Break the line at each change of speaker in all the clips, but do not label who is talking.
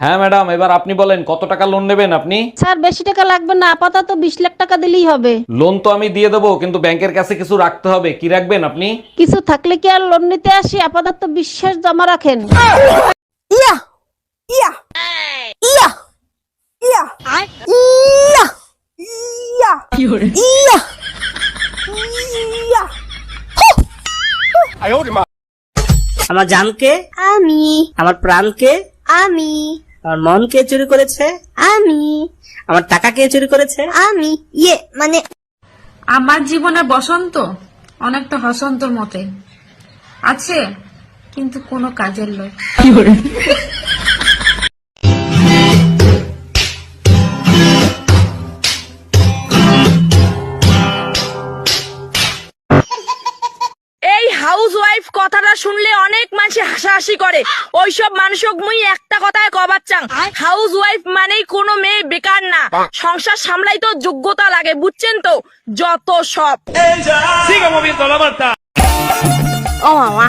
হ্যাঁ ম্যাডাম এবার আপনি বলেন কত টাকা লোন নেবেন আপনি?
স্যার বেশি টাকা লাগবে না আপাতত বিশ লাখ টাকা দিলেই হবে।
লোন তো আমি দিয়ে দেবো কিন্তু ব্যাংকের কাছে কিছু রাখতে হবে কি রাখবেন আপনি?
কিছু থাকলে কি আর লোন নিতে আসি? আপাতত বিশ্বাস জমা রাখেন।
ইয়া ইয়া ইয়া ইয়া ইয়া ইয়া ইয়া ইয়া
আমার জানকে
আমি।
আমার প্রাণকে
আমি।
আমার মন কে চুরি করেছে?
আমি।
আমার টাকা কে চুরি করেছে?
আমি। ইয়ে মানে
আমার জীবনে বসন্ত? অনেকটা হসন্তর মতে আছে কিন্তু কোনো কাজের লোক।
হাউস ওয়াইফ কথাটা শুনলে অনেক মানুষ হাসাহাসি করে। ওইসব মানুষক মুই একটা কথায় কবার চাং হাউস ওয়াইফ মানেই কোনো মেয়ে বেকার না। সংসার সামলাই তো যোগ্যতা লাগে বুঝছেন তো? যত সব।
ও মামা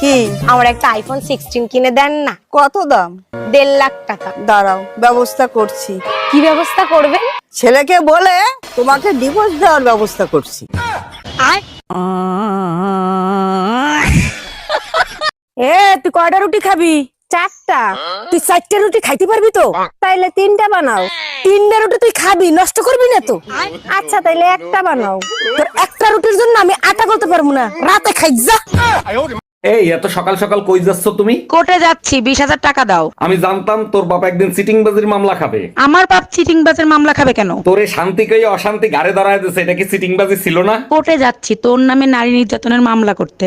কি? আমার একটা আইফোন সিক্সটিন কিনে দেন না?
কত দাম?
দেড় লাখ টাকা।
দাঁড়াও ব্যবস্থা করছি।
কি ব্যবস্থা করবেন?
ছেলেকে বলে তোমাকে ডিভোর্স দেওয়ার ব্যবস্থা করছি। এ, তুই কয়টা রুটি খাবি?
চারটা।
তুই চারটা রুটি খাইতে পারবি তো?
তাইলে তিনটা বানাও।
তিনটা রুটি তুই খাবি, নষ্ট করবি না তো?
আচ্ছা তাইলে একটা বানাও।
তোর একটা রুটির জন্য আমি আটা করতে পারব না। রাতে খাই, যা।
এই এত সকাল সকাল কই যাচ্ছ তুমি?
কোর্টে যাচ্ছি বিশ হাজার টাকা দাও।
আমি জানতাম তোর বাবা একদিন চিটিং বাজির মামলা খাবে।
আমার বাপ চিটিং বাজির মামলা খাবে কেন?
তোরে শান্তি কই অশান্তি গাড়ে দাঁড়ায় দিছে এটা কি সিটিং বাজি ছিল না?
কোর্টে যাচ্ছি তোর নামে নারী নির্যাতনের মামলা করতে।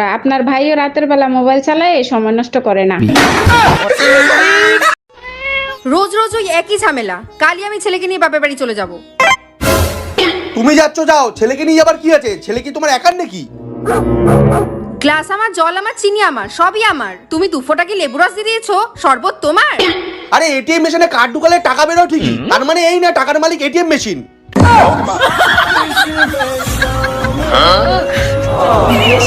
আপনার ভাইও রাতের বেলা মোবাইল চালায় সময় নষ্ট করে না।
রোজ রোজ ওই একই ঝামেলা। কালই আমি ছেলেকে নিয়ে বাপের বাড়ি চলে যাব।
তুমি যাচ্ছ যাও। ছেলেকে নিয়ে যাবার কি আছে? ছেলে কি তোমার একার নাকি?
গ্লাস আমার জল আমার চিনি আমার সবই আমার। তুমি দু ফোঁটা কি লেবু রস দিয়ে দিয়েছ? শরবত তোমার?
আরে এটিএম মেশিনে কার্ড ঢুকালে টাকা বেরো ঠিকই। তার মানে এই না টাকার মালিক এটিএম মেশিন।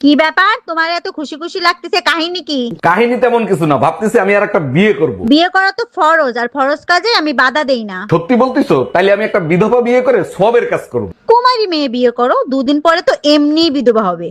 কি ব্যাপার? তোমার এত খুশি খুশি লাগতেছে কাহিনী কি?
কাহিনী তেমন কিছু না ভাবতেছি আমি আর একটা বিয়ে করব।
বিয়ে করা তো ফরজ আর ফরজ কাজে আমি বাধা দেই না।
সত্যি বলতিছো? তাইলে আমি একটা বিধবা বিয়ে করে সবের কাজ করব।
কুমারী মেয়ে বিয়ে করো দুদিন পরে তো এমনি বিধবা হবে।